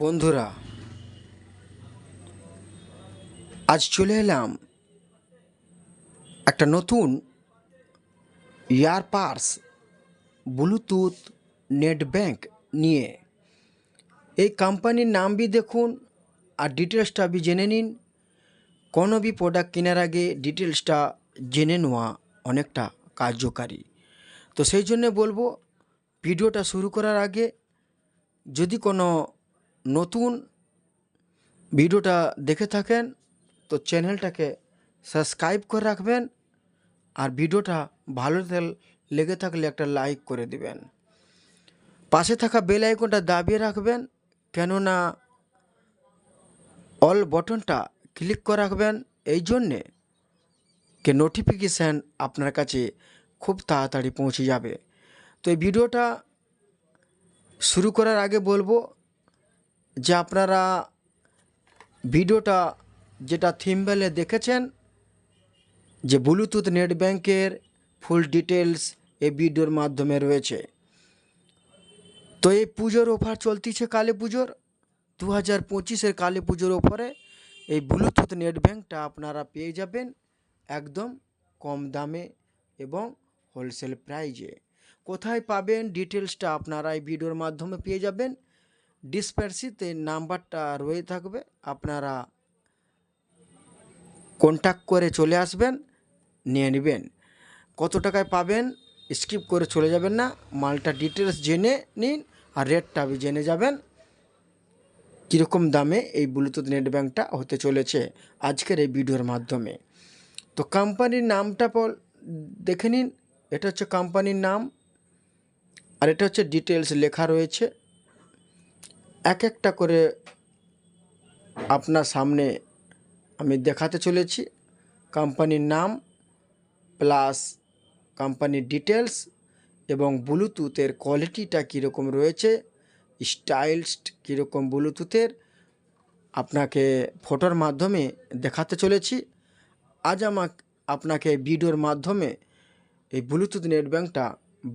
বন্ধুরা, আজ চলে এলাম একটা নতুন ইয়ারপার্স ব্লুটুথ নেট ব্যাংক নিয়ে। এই কোম্পানির নাম বি দেখুন আর ডিটেলসটা বি জেনে নিন। কোনো বি প্রোডাক্ট কেনার আগে ডিটেলসটা জেনে নেওয়া অনেকটা কার্যকারী। তো সেই জন্যে বলব, ভিডিওটা শুরু করার আগে যদি কোনো নতুন ভিডিওটা দেখে থাকেন, তো চ্যানেলটাকে সাবস্ক্রাইব করে রাখবেন আর ভিডিওটা ভালো লেগে থাকলে একটা লাইক করে দিবেন। পাশে থাকা বেল আইকনটা দাবিয়ে রাখবেন, কেননা অল বটনটা ক্লিক করে রাখবেন। এই জন্যে যে নোটিফিকেশান আপনার কাছে খুব তাড়াতাড়ি পৌঁছে যাবে। তো এই ভিডিওটা শুরু করার আগে বলব যে আপনারা ভিডিওটা যেটা থিমবেলে দেখেছেন, যে ব্লুটুথ নেট ব্যাংকের ফুল ডিটেলস এই ভিডিওর মাধ্যমে রয়েছে। তো এই পুজোর অফার চলতিছে কালী পুজোর। দু হাজার পঁচিশের কালী পুজোর ওপরে এই ব্লুটুথ নেট ব্যাংকটা আপনারা পেয়ে যাবেন একদম কম দামে এবং হোলসেল প্রাইজে কোথায় পাবেন ডিটেলসটা আপনারা এই ভিডিওর মাধ্যমে পেয়ে যাবেন? ডিসপ্যাসিতে নাম্বারটা রয়ে থাকবে। আপনারা কন্ট্যাক্ট করে চলে আসবেন, নিয়ে নেবেন। কত টাকায় পাবেন স্কিপ করে চলে যাবেন না। মালটা ডিটেলস জেনে নিন আর রেটটা আপনি জেনে যাবেন। কীরকম দামে এই ব্লুটুথ নেট ব্যাঙ্কটা হতে চলেছে আজকের এই ভিডিওর মাধ্যমে। তো কোম্পানির নামটা পল- দেখে নিন। এটা হচ্ছে কোম্পানির নাম আর এটা হচ্ছে ডিটেলস লেখা রয়েছে। এক একটা করে আপনার সামনে আমি দেখাতে চলেছি। কোম্পানির নাম প্লাস কোম্পানির ডিটেলস এবং ব্লুটুথের কোয়ালিটিটা কীরকম রয়েছে স্টাইলস কীরকম ব্লুটুথের, আপনাকে ফটোর মাধ্যমে দেখাতে চলেছি। আজ আমাক আপনাকে ভিডিওর মাধ্যমে এই ব্লুটুথ নেট ব্যাঙ্কটা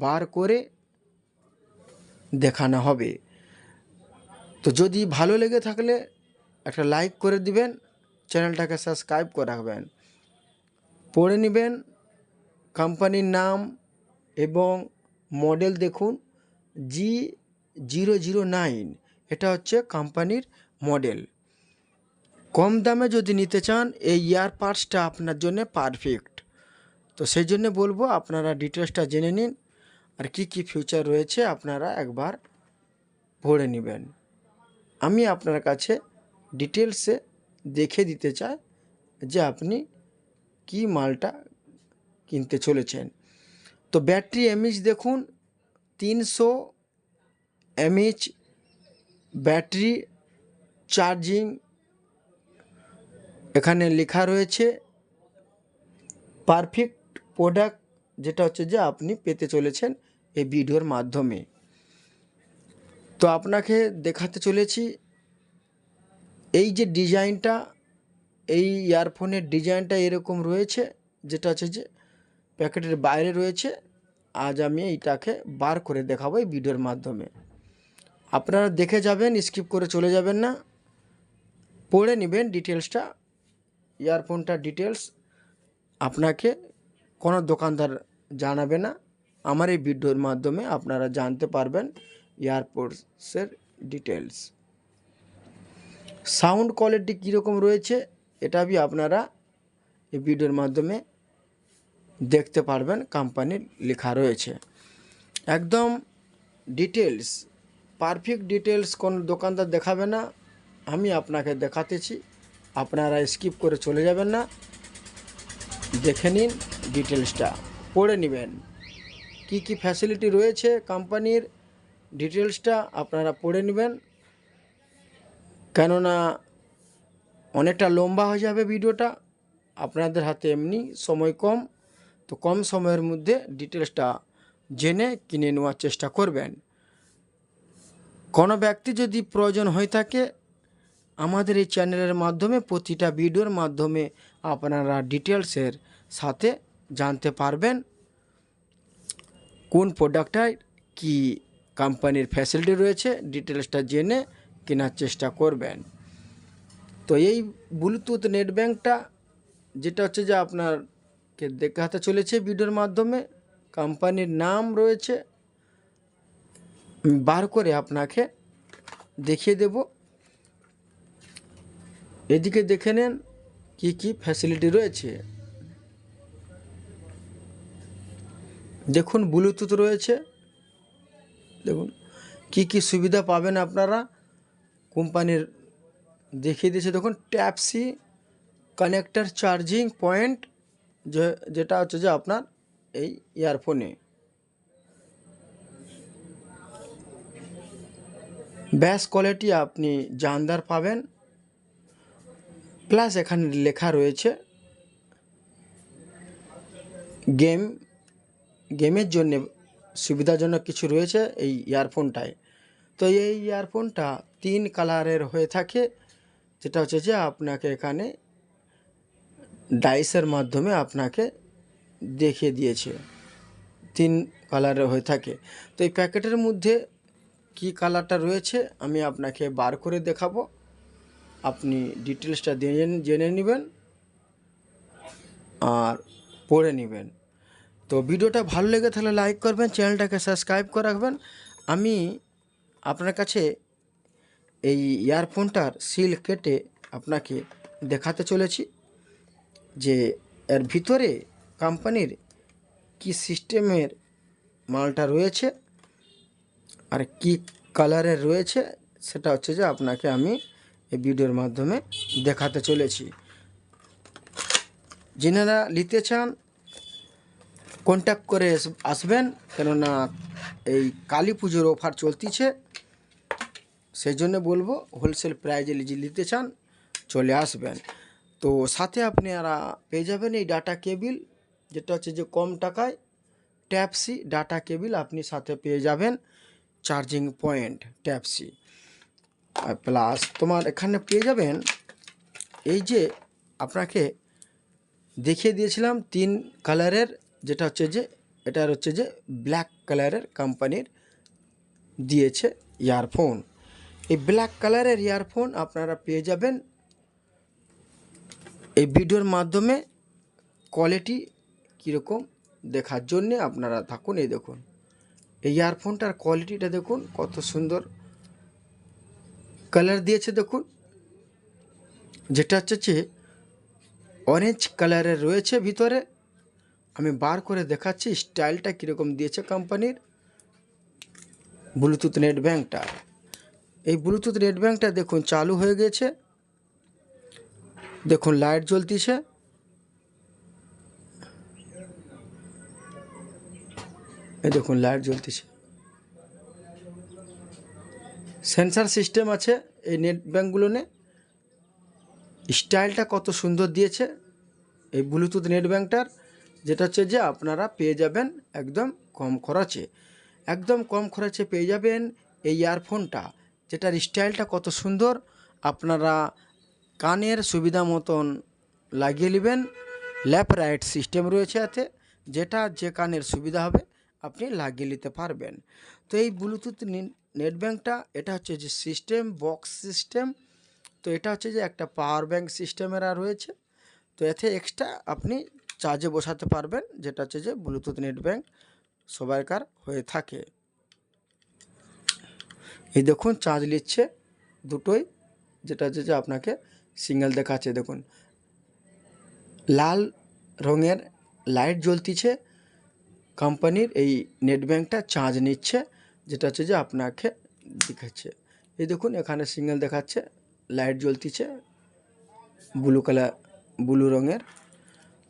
বার করে দেখানো হবে। তো যদি ভালো লেগে থাকলে একটা লাইক করে দিবেন, চ্যানেলটাকে সাবস্ক্রাইব করে রাখবেন। পড়ে নেবেন কোম্পানির নাম এবং মডেল দেখুন জি জিরো জিরো নাইন এটা হচ্ছে কোম্পানির মডেল কম দামে যদি নিতে চান, এই ইয়ার পার্টসটা আপনার জন্য পারফেক্ট তো সেই জন্য বলব, আপনারা ডিটেলসটা জেনে নিন, আর কি কি ফিউচার রয়েছে আপনারা একবার পড়ে নেবেন। আমি আপনার কাছে ডিটেলসে দেখে দিতে চাই যে আপনি কি মালটা কিনতে চলেছেন। তো ব্যাটারি এমএইচ দেখুন, তিনশো এমএইচ ব্যাটারি চার্জিং এখানে লেখা রয়েছে। পারফেক্ট প্রোডাক্ট যেটা হচ্ছে যে আপনি পেতে চলেছেন এই ভিডিওর মাধ্যমে। তো আপনাকে দেখাতে চলেছি এই যে ডিজাইনটা, এই ইয়ারফোনের ডিজাইনটা এরকম রয়েছে, যেটা হচ্ছে যে প্যাকেটের বাইরে রয়েছে। আজ আমি এইটাকে বার করে দেখাবো এই ভিডিওর মাধ্যমে। আপনারা দেখে যাবেন, স্কিপ করে চলে যাবেন না। পড়ে নেবেন ডিটেলসটা ইয়ারফোনটার ডিটেলস আপনাকে কোনো দোকানদার জানাবে না। আমার এই ভিডিওর মাধ্যমে আপনারা জানতে পারবেন এয়ারপোর্টসের ডিটেলস সাউন্ড কোয়ালিটি কীরকম রয়েছে, এটা বি আপনারা এই ভিডিওর মাধ্যমে দেখতে পারবেন, কোম্পানির লেখা রয়েছে। একদম ডিটেলস পারফেক্ট ডিটেলস কোন দোকানদার দেখাবে না, আমি আপনাকে দেখাতেছি, আপনারা স্কিপ করে চলে যাবেন না। দেখে নিন ডিটেলসটা পড়ে নেবেন। কি কি ফ্যাসিলিটি রয়েছে কোম্পানির ডিটেলসটা আপনারা পড়ে নেবেন। কেননা অনেকটা লম্বা হয়ে যাবে ভিডিওটা। আপনাদের হাতে এমনি সময় কম। তো কম সময়ের মধ্যে ডিটেলসটা জেনে কিনে নেওয়ার চেষ্টা করবেন। কোনো ব্যক্তি যদি প্রয়োজন হয়ে থাকে, আমাদের এই চ্যানেলের মাধ্যমে, প্রতিটা ভিডিওর মাধ্যমে আপনারা ডিটেলসের সাথে জানতে পারবেন। কোন প্রোডাক্টটায় কি কোম্পানির ফ্যাসিলিটি রয়েছে ডিটেলসটা জেনে কেনার চেষ্টা করবেন। তো এই ব্লুটুথ নেট ব্যাঙ্কটা যেটা হচ্ছে যে আপনারকে দেখাতে চলেছে ভিডিওর মাধ্যমে, কোম্পানির নাম রয়েছে বার করে আপনাকে দেখিয়ে দেব। এদিকে দেখে নেন কি কি ফ্যাসিলিটি রয়েছে। দেখুন ব্লুটুথ রয়েছে দেখুন, কি কি সুবিধা পাবেন আপনারা? কোম্পানির দেখিয়ে দিয়েছে, দেখুন type C connector, charging point যেটা হচ্ছে যে আপনার এই ইয়ারফোনে। ব্যাস কোয়ালিটি আপনি জানদার পাবেন। প্লাস এখানে লেখা রয়েছে, গেম, গেমের জন্য সুবিধাজনক কিছু রয়েছে এই ইয়ারফোনটায়। তো এই ইয়ারফোনটা তিন কালারের হয়ে থাকে, যেটা হচ্ছে যে আপনাকে এখানে ডাইসের মাধ্যমে আপনাকে দেখিয়ে দিয়েছে। তিন কালারের হয়ে থাকে। তো এই প্যাকেটের মধ্যে কি কালারটা রয়েছে আমি আপনাকে বার করে দেখাবো। আপনি ডিটেলসটা জেনে নেবেন আর পড়ে নেবেন। তো ভিডিওটা ভালো লেগে থাকলে লাইক করবেন, চ্যানেলটাকে সাবস্ক্রাইব করে রাখবেন। আমি আপনার কাছে এই ইয়ারফোনটার সিল কেটে আপনাকে দেখাতে চলেছি যে এর ভিতরে কোম্পানির কি সিস্টেমের মালটা রয়েছে আর কি কালারের রয়েছে, সেটা হচ্ছে যে আপনাকে আমি এই ভিডিওর মাধ্যমে দেখাতে চলেছি। যিনারা নিতে চান কন্ট্যাক্ট করে আস- আসবেন, কেননা এই কালী পুজোর অফার চলতিছে। সেই জন্য বলব হোলসেল প্রাইজে নিতে চান, চলে আসবেন। তো সাথে আপনারা পেয়ে যাবেন এই ডাটা কেবিল যেটা হচ্ছে যে কম টাকায় ট্যাপসি ডাটা কেবিল আপনি সাথে পেয়ে যাবেন চার্জিং পয়েন্ট ট্যাপসি আর প্লাস তোমার এখানে পেয়ে যাবেন, এই যে আপনাকে দেখিয়ে দিয়েছিলাম তিন কালারের যেটা হচ্ছে যে এটার হচ্ছে যে ব্ল্যাক কালারের কোম্পানির দিয়েছে ইয়ারফোন এই ব্ল্যাক কালারের ইয়ারফোন আপনারা পেয়ে যাবেন এই ভিডিওর মাধ্যমে কোয়ালিটি কীরকম দেখার জন্যে আপনারা থাকুন, এই দেখুন। এই ইয়ারফোনটার কোয়ালিটিটা দেখুন, কত সুন্দর কালার দিয়েছে, দেখুন। যেটা হচ্ছে যে অরেঞ্জ কালারের রয়েছে ভিতরে। আমি বার করে দেখাচ্ছি স্টাইলটা কীরকম দিয়েছে কোম্পানির। ব্লুটুথ নেট ব্যাঙ্কটা এই ব্লুটুথ নেট ব্যাঙ্কটা দেখুন চালু হয়ে গেছে। দেখুন লাইট জ্বলতিছে। এই দেখুন লাইট জ্বলতিছে। সেন্সার সিস্টেম আছে এই নেট ব্যাঙ্কগুলোনে স্টাইলটা কত সুন্দর দিয়েছে এই ব্লুটুথ নেট ব্যাঙ্কটার যেটা হচ্ছে যে আপনারা পেয়ে যাবেন একদম কম খরচে। একদম কম খরচে পেয়ে যাবেন এই ইয়ারফোনটা, যেটার স্টাইলটা কত সুন্দর, আপনারা কানের সুবিধা মতন লাগিয়ে নেবেন। ল্যাপ রাইট সিস্টেম রয়েছে এতে, যেটা যে কানের সুবিধা হবে আপনি লাগিয়ে নিতে পারবেন। তো এই ব্লুটুথ নেট ব্যাঙ্কটা এটা হচ্ছে যে সিস্টেম, বক্স সিস্টেম, তো এটা হচ্ছে যে একটা পাওয়ার ব্যাঙ্ক সিস্টেমের আর রয়েছে। তো এতে এক্সট্রা আপনি চার্জে বসাতে পারবেন, যেটা হচ্ছে যে ব্লুটুথ নেট ব্যাঙ্ক সবাইকার হয়ে থাকে। এই দেখুন চার্জ নিচ্ছে দুটোই, যেটা হচ্ছে যে আপনাকে সিঙ্গেল দেখাচ্ছে। দেখুন, লাল রঙের লাইট জ্বলতিছে কোম্পানির এই নেট ব্যাঙ্কটা চার্জ নিচ্ছে, যেটা হচ্ছে যে আপনাকে দেখাচ্ছে। এই দেখুন, এখানে সিঙ্গেল দেখাচ্ছে লাইট জ্বলতিছে ব্লু কালার ব্লু রঙের।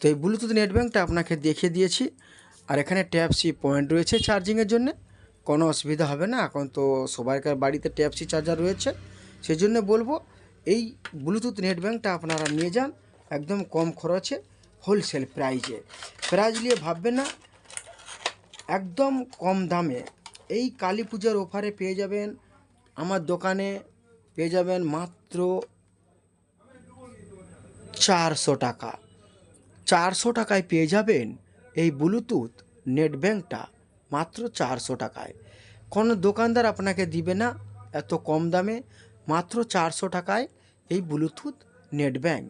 তো এই ব্লুটুথ নেট ব্যাঙ্কটা আপনাকে দেখিয়ে দিয়েছি। আর এখানে ট্যাপ সি পয়েন্ট রয়েছে চার্জিংয়ের জন্য। কোনো অসুবিধা হবে না এখন তো সবাইকার বাড়িতে ট্যাপ সি চার্জার রয়েছে। সেই জন্য বলব, এই ব্লুটুথ নেট ব্যাঙ্কটা আপনারা নিয়ে যান, একদম কম খরচে হোলসেল প্রাইজে প্রাইজ নিয়ে ভাববেন না, একদম কম দামে। এই কালী পূজার অফারে পেয়ে যাবেন, আমার দোকানে পেয়ে যাবেন মাত্র চারশো টাকা। চারশো টাকায় পেয়ে যাবেন এই ব্লুটুথ নেট ব্যাঙ্কটা মাত্র চারশো টাকায়। কোনো দোকানদার আপনাকে দিবে না এত কম দামে। মাত্র চারশো টাকায় এই bluetooth net bank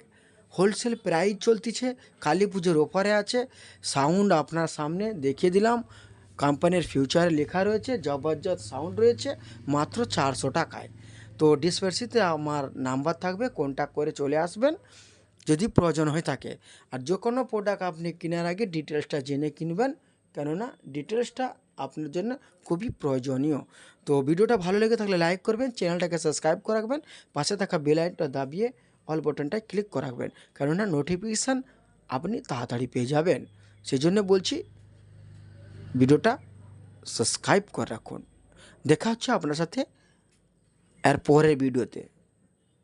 wholesale price চলতিছে, কালী পুজোর ওপারে আছে। সাউন্ড আপনার সামনে দেখিয়ে দিলাম। কোম্পানির ফিউচারে লেখা রয়েছে জবরদস্ত সাউন্ড রয়েছে, মাত্র চারশো টাকায়। তো ডিসপেন্সিতে আমার নাম্বার থাকবে কন্ট্যাক্ট করে চলে আসবেন। যদি প্রয়োজন হয়ে থাকে। আর যে কোনো প্রোডাক্ট আপনি কেনার আগে ডিটেলসটা জেনে কিনবেন, কেননা ডিটেলসটা আপনার জন্য খুবই প্রয়োজনীয়। তো ভিডিওটা ভালো লেগে থাকলে লাইক করবেন চ্যানেলটাকে সাবস্ক্রাইব করে রাখবেন, পাশে থাকা বেল আইকনটা দাবিয়ে অল বাটনটায় ক্লিক করে রাখবেন, কেননা নোটিফিকেশান আপনি তাড়াতাড়ি পেয়ে যাবেন। সেই জন্য বলছি, ভিডিওটা সাবস্ক্রাইব করে রাখুন। দেখা হচ্ছে আপনার সাথে এর পরের ভিডিওতে।